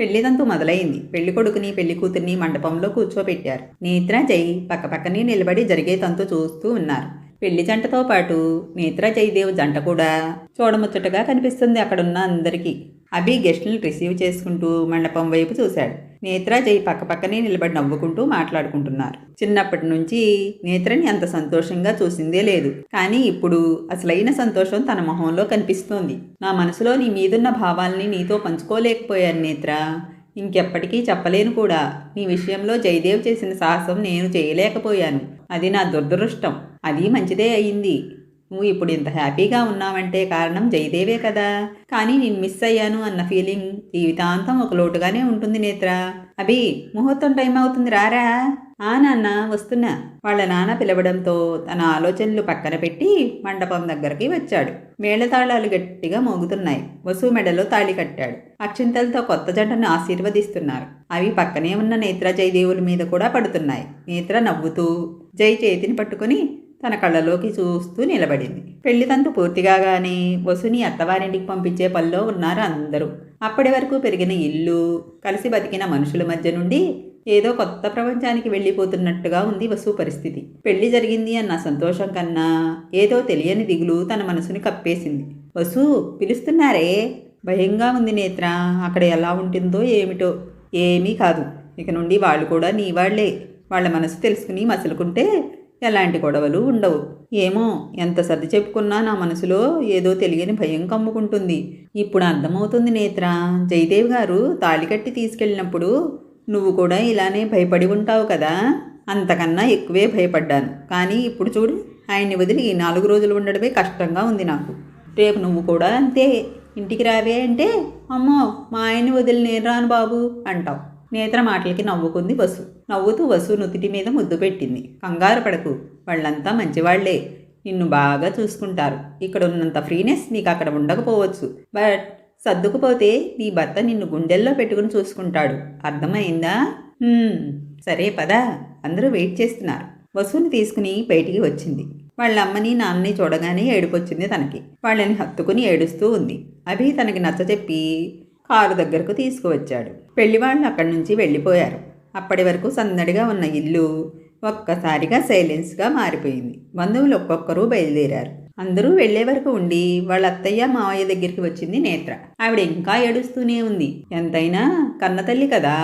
పెళ్ళిదంతు మొదలైంది. పెళ్ళి కొడుకుని పెళ్ళి కూతుర్ని మండపంలో కూర్చోబెట్టారు. నేత్ర జై పక్కపక్కనే నిలబడి జరిగే తంతు చూస్తూ ఉన్నారు. పెళ్ళి జంటతో పాటు నేత్ర జయదేవ్ జంట కూడా చూడముచ్చటగా కనిపిస్తుంది అక్కడున్న అందరికీ. అభి గెస్టులను రిసీవ్ చేసుకుంటూ మండపం వైపు చూశాడు. నేత్ర జై పక్కపక్కనే నిలబడి నవ్వుకుంటూ మాట్లాడుకుంటున్నారు. చిన్నప్పటి నుంచి నేత్రని అంత సంతోషంగా చూసిందే లేదు. కానీ ఇప్పుడు అసలైన సంతోషం తన మొహంలో కనిపిస్తోంది. నా మనసులో నీ మీదున్న భావాల్ని నీతో పంచుకోలేకపోయాను నేత్ర. ఇంకెప్పటికీ చెప్పలేను కూడా. నీ విషయంలో జయదేవ్ చేసిన సాహసం నేను చేయలేకపోయాను. అది నా దురదృష్టం. అది మంచిదే అయింది. నువ్వు ఇప్పుడు ఇంత హ్యాపీగా ఉన్నావంటే కారణం జయదేవే కదా. కానీ నేను మిస్ అయ్యాను అన్న ఫీలింగ్ జీవితాంతం ఒక లోటుగానే ఉంటుంది నేత్ర. అభి ముహూర్తం టైం అవుతుంది రారా? ఆ నాన్న వస్తున్నా. వాళ్ళ నాన్న పిలవడంతో తన ఆలోచనలు పక్కన పెట్టి మండపం దగ్గరికి వచ్చాడు. మేళతాళాలు గట్టిగా మోగుతున్నాయి. వసు మెడలో తాళి కట్టాడు. అక్షింతలతో కొత్త జంటను ఆశీర్వదిస్తున్నారు. అవి పక్కనే ఉన్న నేత్ర జయదేవుల మీద కూడా పడుతున్నాయి. నేత్ర నవ్వుతూ జై చేతిని పట్టుకుని తన కళ్ళలోకి చూస్తూ నిలబడింది. పెళ్ళి తంతు పూర్తిగానే వసుని అత్తవారింటికి పంపించే పనిలో ఉన్నారు అందరూ. అప్పటి వరకు పెరిగిన ఇల్లు కలిసి బతికిన మనుషుల మధ్య నుండి ఏదో కొత్త ప్రపంచానికి వెళ్ళిపోతున్నట్టుగా ఉంది వసు పరిస్థితి. పెళ్ళి జరిగింది అన్న సంతోషం కన్నా ఏదో తెలియని దిగులు తన మనసుని కప్పేసింది. వసు పిలుస్తున్నారే? భయంగా ఉంది నేత్ర. అక్కడ ఎలా ఉంటుందో ఏమిటో? ఏమీ కాదు. ఇక నుండి వాళ్ళు కూడా నీ వాళ్ళే వాళ్ళ మనసు తెలుసుకుని మసలుకుంటే ఎలాంటి గొడవలు ఉండవు. ఏమో ఎంత సర్ది చెప్పుకున్నా నా మనసులో ఏదో తెలియని భయం కమ్ముకుంటుంది. ఇప్పుడు అర్థమవుతుంది నేత్ర జయదేవ్ గారు తాళి కట్టి తీసుకెళ్ళినప్పుడు నువ్వు కూడా ఇలానే భయపడి ఉంటావు కదా? అంతకన్నా ఎక్కువే భయపడ్డాను. కానీ ఇప్పుడు చూడు ఆయన్ని వదిలి ఈ నాలుగు రోజులు ఉండడమే కష్టంగా ఉంది నాకు. రేపు నువ్వు కూడా అంతే. ఇంటికి రావే అంటే అమ్మో మా ఆయన్ని వదిలి నేను రాను బాబు అంటావు. నేత్ర మాటలకి నవ్వుకుంది వసు. నవ్వుతూ వసు నుతిటి మీద ముద్దు పెట్టింది. కంగారు పడకు. వాళ్ళంతా మంచివాళ్ళే. నిన్ను బాగా చూసుకుంటారు. ఇక్కడ ఉన్నంత ఫ్రీనెస్ నీకు అక్కడ ఉండకపోవచ్చు. బట్ సర్దుకుపోతే నీ భర్త నిన్ను గుండెల్లో పెట్టుకుని చూసుకుంటాడు. అర్థమైందా? సరే పదా. అందరూ వెయిట్ చేస్తున్నారు. వసుని తీసుకుని బయటికి వచ్చింది. వాళ్ళ అమ్మని నాన్నని చూడగానే ఏడుపొచ్చింది తనకి. వాళ్ళని హత్తుకుని ఏడుస్తూ ఉంది. అభి తనకి నచ్చచెప్పి కారు దగ్గరకు తీసుకువచ్చాడు. పెళ్ళివాళ్ళు అక్కడి నుంచి వెళ్ళిపోయారు. అప్పటి వరకు సందడిగా ఉన్న ఇల్లు ఒక్కసారిగా సైలెన్స్గా మారిపోయింది. బంధువులు ఒక్కొక్కరు బయలుదేరారు. అందరూ వెళ్ళే వరకు ఉండి వాళ్ళ అత్తయ్య మావయ్య దగ్గరికి వచ్చింది నేత్ర. ఆవిడ ఇంకా ఏడుస్తూనే ఉంది. ఎంతైనా కన్నతల్లి కదా?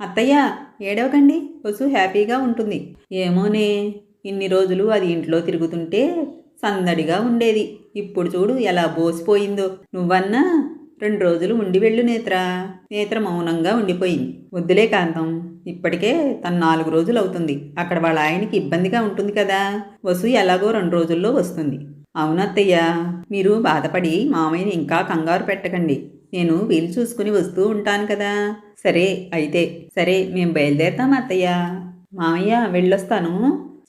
అత్తయ్య ఏడవకండి. వసు హ్యాపీగా ఉంటుంది. ఏమోనే. ఇన్ని రోజులు అది ఇంట్లో తిరుగుతుంటే సందడిగా ఉండేది. ఇప్పుడు చూడు ఎలా బోసిపోయిందో. నువ్వన్నా రెండు రోజులు ఉండి వెళ్ళు నేత్ర. నేత్ర మౌనంగా ఉండిపోయింది. వద్దులే కాంతం. ఇప్పటికే తను నాలుగు రోజులు అవుతుంది. అక్కడ వాళ్ళ ఆయనకి ఇబ్బందిగా ఉంటుంది కదా. వసు ఎలాగో రెండు రోజుల్లో వస్తుంది. అవునత్తయ్య మీరు బాధపడి మామయ్యని ఇంకా కంగారు పెట్టకండి. నేను వీలు చూసుకుని వస్తూ ఉంటాను కదా. సరే అయితే. సరే మేము బయలుదేరుతాం అత్తయ్య. మామయ్య వెళ్ళొస్తాను.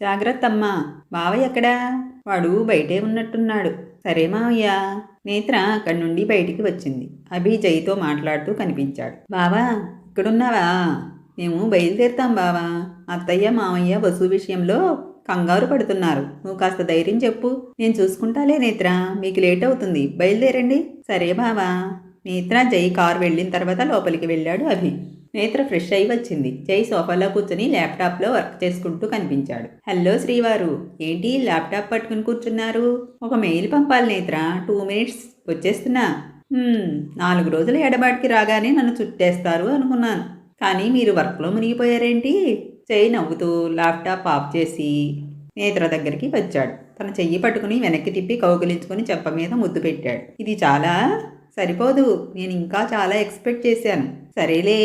జాగ్రత్త అమ్మా బావయ్య ఎక్కడా? వాడు బయటే ఉన్నట్టున్నాడు. సరే మావయ్య. నేత్ర అక్కడి నుండి బయటికి వచ్చింది. అభి జైతో మాట్లాడుతూ కనిపించాడు. బావా ఇక్కడున్నావా? మేము బయలుదేరుతాం బావా. అత్తయ్య మామయ్య వసు విషయంలో కంగారు పడుతున్నారు. నువ్వు కాస్త ధైర్యం చెప్పు. నేను చూసుకుంటాలే నేత్ర. మీకు లేట్ అవుతుంది. బయలుదేరండి. సరే బావా. నేత్ర జై కారు వెళ్ళిన తర్వాత లోపలికి వెళ్ళాడు అభి. నేత్ర ఫ్రెష్ అయి వచ్చింది. జై సోఫాలో కూర్చుని ల్యాప్టాప్లో వర్క్ చేసుకుంటూ కనిపించాడు. హలో శ్రీవారు ఏంటి ల్యాప్టాప్ పట్టుకుని కూర్చున్నారు? ఒక మెయిల్ పంపాలి నేత్ర టూ మినిట్స్ వచ్చేస్తున్నా. నాలుగు రోజుల ఎడబాటికి రాగానే నన్ను చుట్టేస్తారు అనుకున్నాను. కానీ మీరు వర్క్లో మునిగిపోయారేంటి? చెయ్యి నవ్వుతూ ల్యాప్టాప్ ఆఫ్ చేసి నేత్ర దగ్గరికి వచ్చాడు. తన చెయ్యి పట్టుకుని వెనక్కి తిప్పి కౌగిలించుకుని చెప్ప మీద ముద్దు పెట్టాడు. ఇది చాలా సరిపోదు. నేను ఇంకా చాలా ఎక్స్పెక్ట్ చేశాను. సరేలే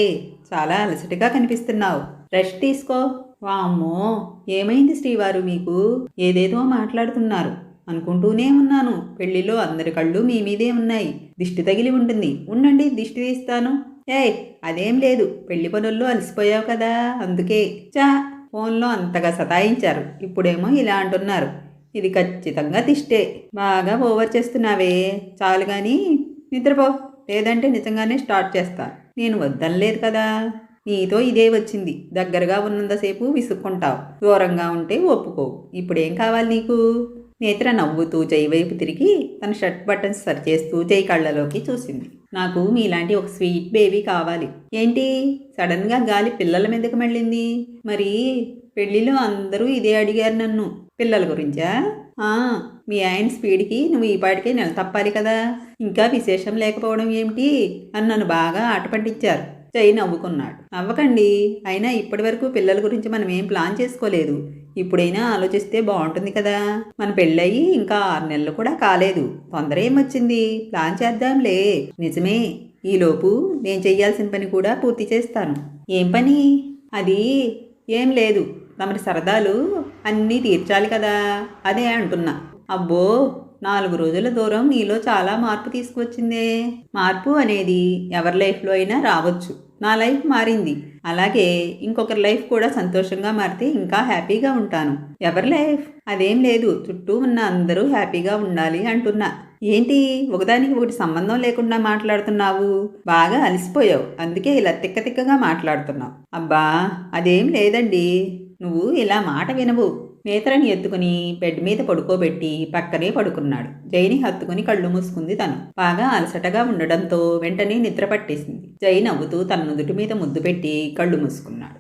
చాలా అలసటగా కనిపిస్తున్నావు. రెస్ట్ తీసుకో. వామ్మో ఏమైంది శ్రీవారు మీకు? ఏదేదో మాట్లాడుతున్నారు. అనుకుంటూనే ఉన్నాను. పెళ్ళిలో అందరి కళ్ళు మీ మీదే ఉన్నాయి. దిష్టి తగిలి ఉంటుంది. ఉండండి దిష్టి తీస్తాను. ఏయ్ అదేం లేదు. పెళ్ళి పనుల్లో అలసిపోయావు కదా. అందుకే. చా ఫోన్లో అంతగా సతాయించారు. ఇప్పుడేమో ఇలా అంటున్నారు. ఇది ఖచ్చితంగా దిష్టే బాగా ఓవర్ చేస్తున్నావే. చాలు కానీ నిద్రపో. లేదంటే నిజంగానే స్టార్ట్ చేస్తాను నేను వద్దనలేదు కదా. నీతో ఇదే వచ్చింది. దగ్గరగా ఉన్నంతసేపు విసుక్కుంటావు. దూరంగా ఉంటే ఒప్పుకోవు ఇప్పుడేం కావాలి నీకు? నేత్ర నవ్వుతూ జై వైపు తిరిగి తన షర్ట్ బటన్స్ సరిచేస్తూ జై కళ్ళలోకి చూసింది. నాకు మీలాంటి ఒక స్వీట్ బేబీ కావాలి. ఏంటి? సడన్గా గాలి పిల్లల మీదకి మళ్ళింది. మరి పెళ్ళిలో అందరూ ఇదే అడిగారు నన్ను. పిల్లల గురించా? మీ ఆయన స్పీడ్కి నువ్వు ఈ పాటికే నెల తప్పాలి కదా. ఇంకా విశేషం లేకపోవడం ఏమిటి? అని నన్ను బాగా ఆట పట్టించారు. జై నవ్వుకున్నాడు. నవ్వకండి. అయినా ఇప్పటి వరకు పిల్లల గురించి మనం ఏం ప్లాన్ చేసుకోలేదు. ఇప్పుడైనా ఆలోచిస్తే బాగుంటుంది కదా. మన పెళ్ళయి ఇంకా ఆరు నెలలు కూడా కాలేదు. తొందర ఏమొచ్చింది? ప్లాన్ చేద్దాంలే. నిజమే. ఈలోపు నేను చెయ్యాల్సిన పని కూడా పూర్తి చేస్తాను. ఏం పని? అది ఏం లేదు. తమరి సరదాలు అన్నీ తీర్చాలి కదా. అదే అంటున్నా. అబ్బో నాలుగు రోజుల దూరం నీలో చాలా మార్పు తీసుకువచ్చిందే. మార్పు అనేది ఎవరి లైఫ్లో అయినా రావచ్చు. నా లైఫ్ మారింది. అలాగే ఇంకొకరి లైఫ్ కూడా సంతోషంగా మారితే ఇంకా హ్యాపీగా ఉంటాను. ఎవరి లైఫ్? అదేం లేదు. చుట్టూ ఉన్న అందరూ హ్యాపీగా ఉండాలి అంటున్నా. ఏంటి? ఒకదానికి ఒకటి సంబంధం లేకుండా మాట్లాడుతున్నావు. బాగా అలసిపోయావు. అందుకే ఇలా తిక్క తిక్కగా మాట్లాడుతున్నావు. అబ్బా అదేం లేదండి. నువ్వు ఇలా మాట వినవు. నేత్రని ఎత్తుకుని బెడ్ మీద పడుకోబెట్టి పక్కనే పడుకున్నాడు. జైని హత్తుకుని కళ్ళు మూసుకుంది తను. బాగా అలసటగా ఉండడంతో వెంటనే నిద్ర పట్టేసింది. జై నవ్వుతూ తన నుదుటి మీద ముద్దు పెట్టి కళ్ళు మూసుకున్నాడు.